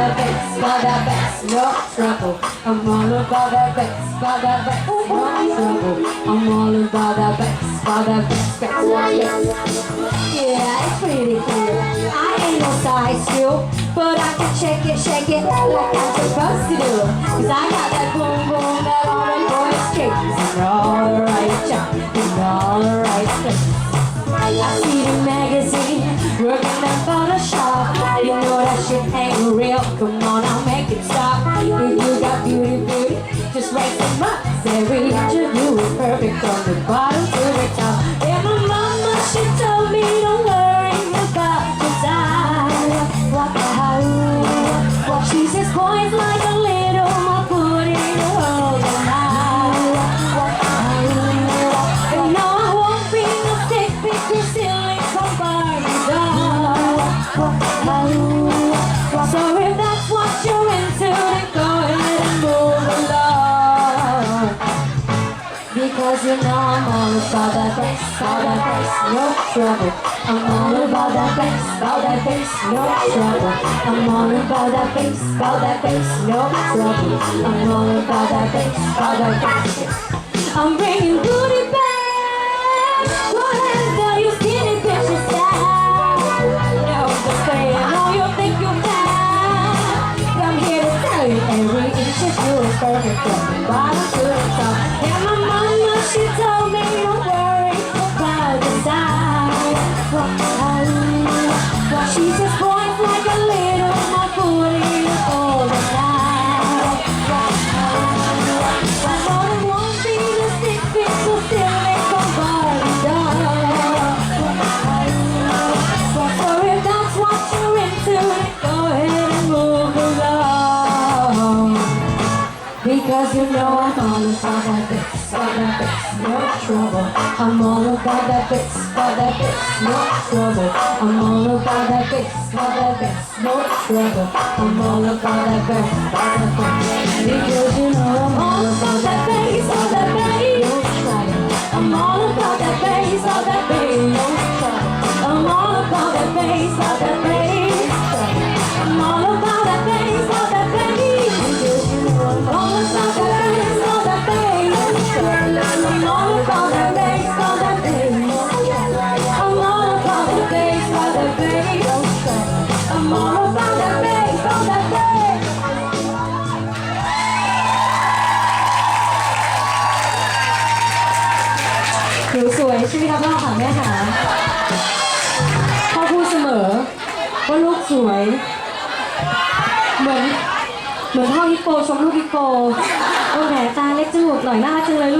that bass, about that bass, no trouble. I'm all about that bass, about that bass, no trouble. I'm all about that bass, about that bass, bass. Yeah, it's pretty cool. I ain't no size two, but I can shake it, shake it like I'm supposed to do. Cause I got that boom boom that all the boys chase. And all the right jump, in all the right places. I see the magazine, working perfect from the bottom Because you know I'm all about that bass, all that bass, no trouble. I'm all about that bass, all that bass, no trouble. I'm all about that bass, all that bass, no trouble. I'm all about that bass, all that bass. I'm bringing booty back. Ahead and tell your skinny bitches that. No, just saying, no, you think you can. I'm here to tell you every inch of you is perfect from the bottom to the top. Because you know I'm all about that bass, about that bass, no trouble. I'm all about that bass, about that bass, no trouble. I'm all about that bass, about that bass, no trouble. I'm all about that bass, about that bass. Because you know I'm all about that bass, about that bass, no trouble. I'm all about that bass, about that bass, no trouble. I'm all about that bass, about that หนูสวยใช่ไหมคะพ่อค่ะแม่ค่ะพ่อพูดเสมอว่าลูกสวย เหมือนเหมือนพ่อฮิปโปชมลูกฮิปโปโอ้แหมตาเล็กจมูกหน่อยน่ารักจังเลยลูก